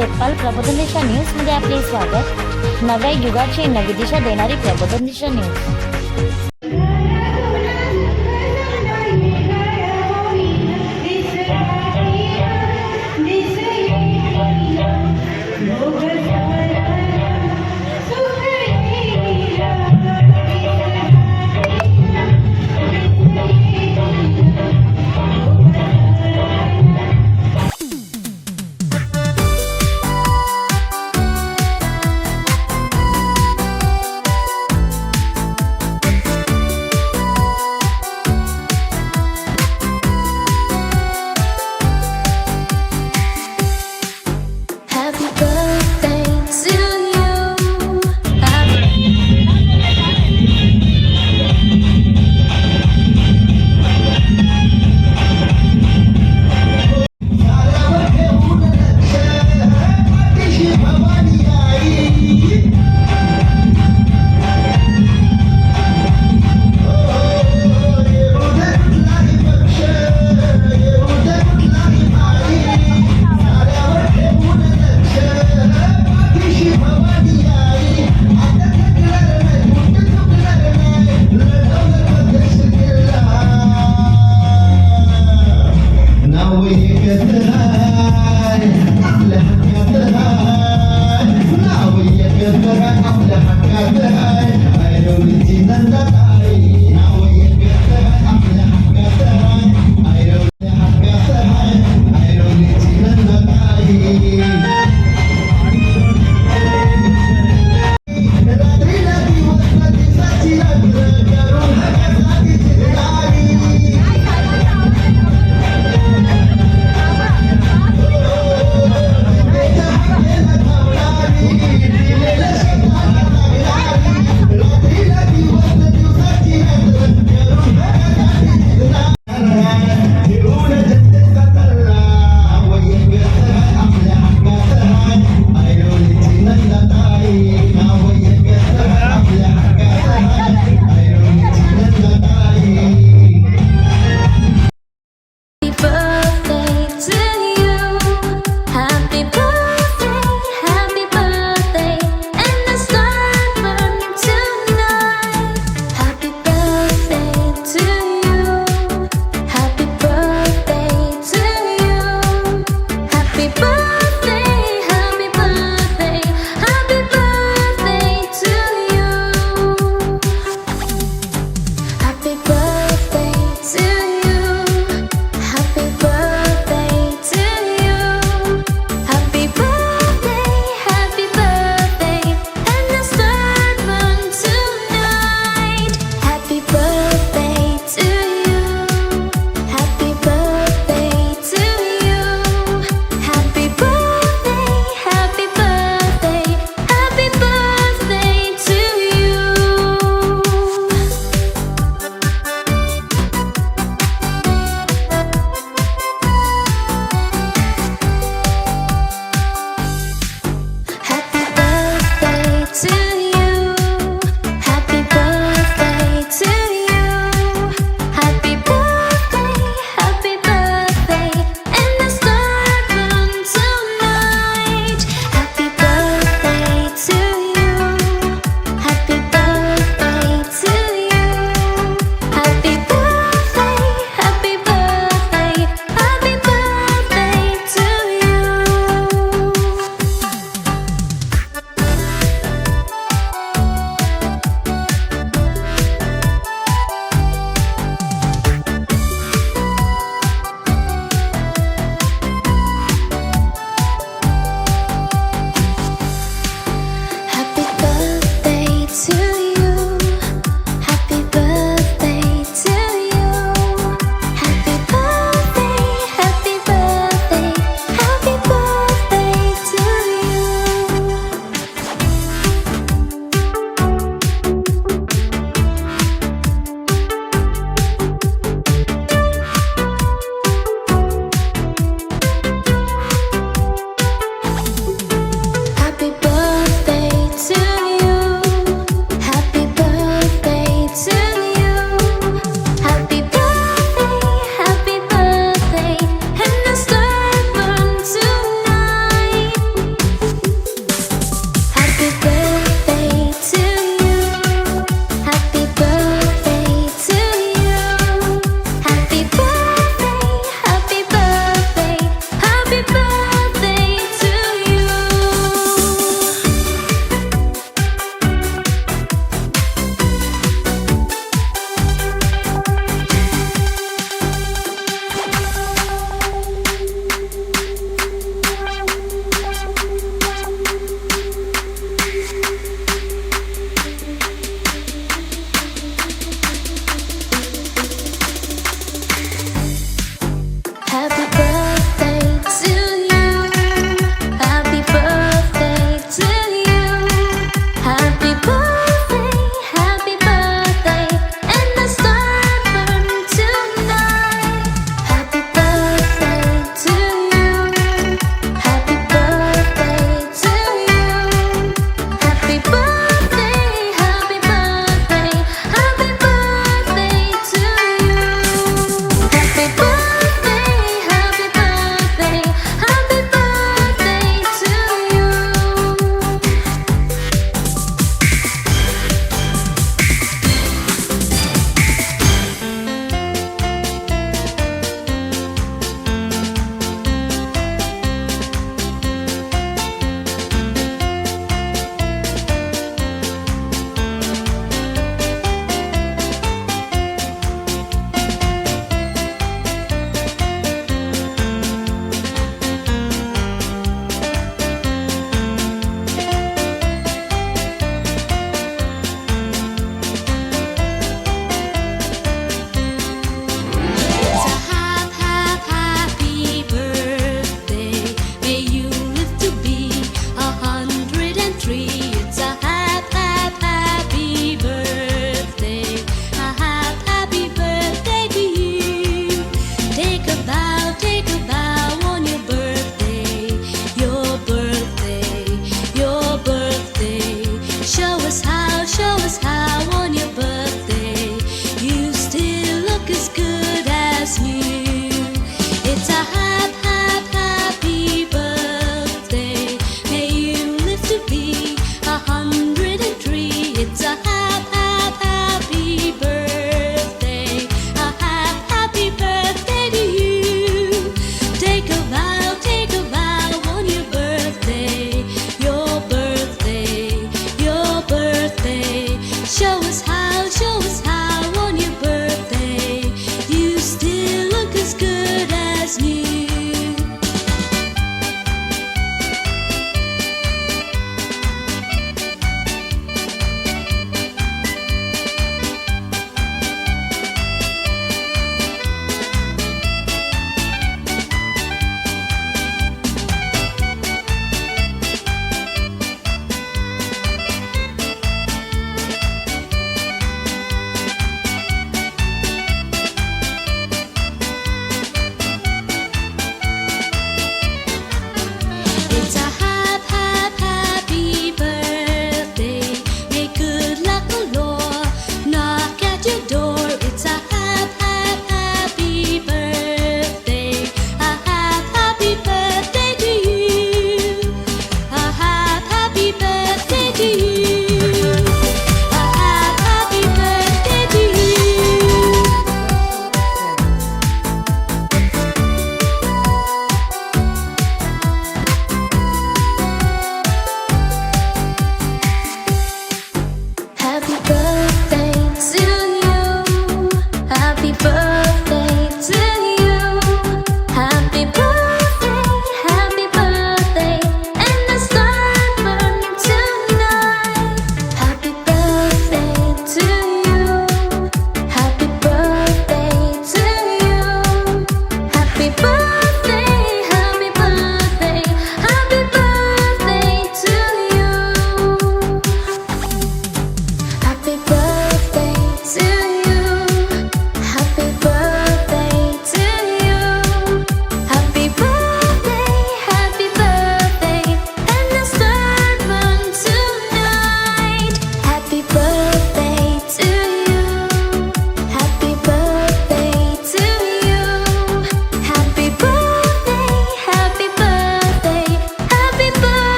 जगपाल प्रबोधन दिशा न्यूजमध्ये आपले स्वागत. नव्या युगाची नवी दिशा देणारी प्रबोधन दिशा न्यूज.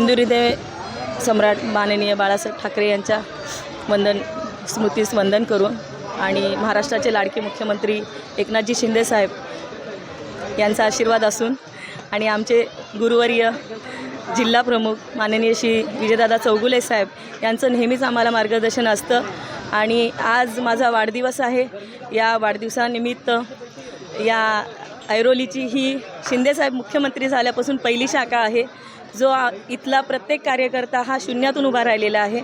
हिंदू ते सम्राट माननीय बाळासाहेब ठाकरे यांच्या वंदन स्मृतीस वंदन करून आणि महाराष्ट्राचे लाडके मुख्यमंत्री एकनाथजी शिंदेसाहेब यांचा आशीर्वाद असून आणि आमचे गुरुवर्य जिल्हा प्रमुख माननीय श्री विजयदादा चौगुले साहेब यांचं नेहमीच आम्हाला मार्गदर्शन असतं. आणि आज माझा वाढदिवस आहे. या वाढदिवसानिमित्त या ऐरोलीची ही शिंदेसाहेब मुख्यमंत्री झाल्यापासून पहिली शाखा आहे. जो आ- इथला प्रत्येक कार्यकर्ता हा शून्यातून उभा राहिलेला आहे.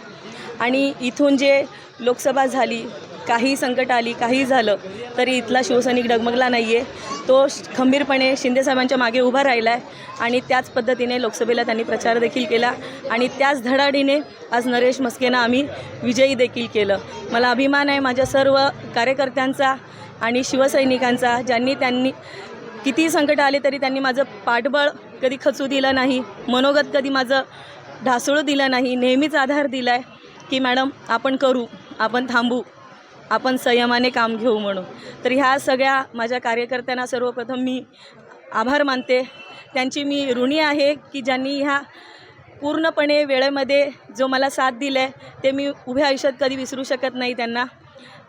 आणि इथून जे लोकसभा झाली काही संकट आली काही झालं तरी इथला शिवसैनिक डगमगला नाही आहे तो खंबीरपणे शिंदेसाहेबांच्या मागे उभा राहिला आहे आणि त्याच पद्धतीने लोकसभेला त्यांनी प्रचार देखील केला. आणि त्याच धडाडीने आज नरेश मस्केनं आम्ही विजयी देखील केलं. मला अभिमान आहे माझ्या सर्व कार्यकर्त्यांचा आणि शिवसैनिकांचा ज्यांनी त्यांनी कितीही संकट आले तरी त्यांनी माझं पाठबळ कधी खचू दिलं नाही मनोगत कधी माझं ढासळू दिलं नाही नेहमीच आधार दिला आहे की मॅडम आपण करू आपण थांबू आपण संयमाने काम घेऊ म्हणून. तर ह्या सगळ्या माझ्या कार्यकर्त्यांना सर्वप्रथम मी आभार मानते. त्यांची मी ऋणी आहे की ज्यांनी ह्या पूर्णपणे वेळेमध्ये जो मला साथ दिला आहे ते मी उभ्या आयुष्यात कधी विसरू शकत नाही त्यांना.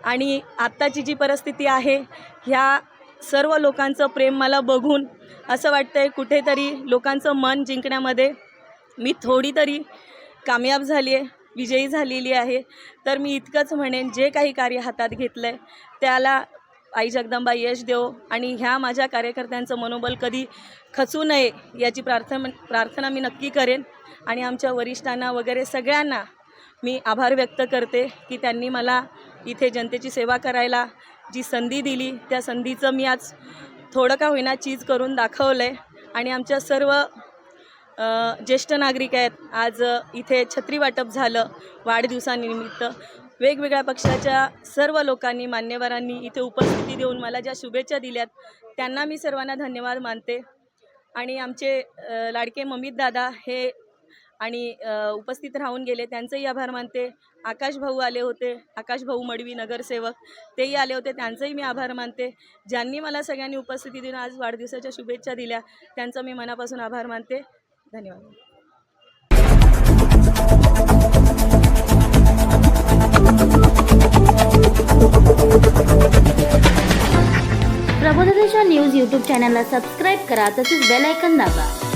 आणि आत्ताची जी परिस्थिती आहे ह्या सर्व लोकांचं प्रेम मला बघून असं वाटतं आहे कुठेतरी लोकांचं मन जिंकण्यामध्ये मी थोडी तरी कामयाब झाली आहे विजयी झालेली आहे. तर मी इतकंच म्हणेन जे काही कार्य हातात घेतलं आहे त्याला आई जगदंबा यश देव आणि ह्या माझ्या कार्यकर्त्यांचं मनोबल कधी खचू नये याची प्रार्थना प्रार्थना मी नक्की करेन. आणि आमच्या वरिष्ठांना वगैरे सगळ्यांना मी आभार व्यक्त करते की त्यांनी मला इथे जनतेची सेवा करायला जी संधी दिली त्या संधीचं मी आज थोडं का होईना चीज करून दाखवलं आहे आणि आमच्या सर्व ज्येष्ठ नागरिक आहेत आज इथे छत्री वाटप झालं वाढदिवसानिमित्त. वेगवेगळ्या पक्षाच्या सर्व लोकांनी मान्यवरांनी इथे उपस्थिती देऊन मला ज्या शुभेच्छा दिल्यात त्यांना मी सर्वांना धन्यवाद मानते. आणि आमचे लाडके ममित दादा हे आणि उपस्थित राहून गेले. त्यांचंही आभार मानते. आकाश भाऊ आले होते. आकाश भाऊ मडवी नगरसेवक. तेही आले होते. त्यांचंही मी आभार मानते. ज्यांनी मला सगळ्यांनी उपस्थिती देऊन आज वाढदिवसाच्या शुभेच्छा दिल्या त्यांचं मी मनापासून आभार मानते. धन्यवाद. प्रबोधदेशा न्यूज यूट्यूब चॅनलला सबस्क्राईब करा तसेच बेल ऐकन दाबा.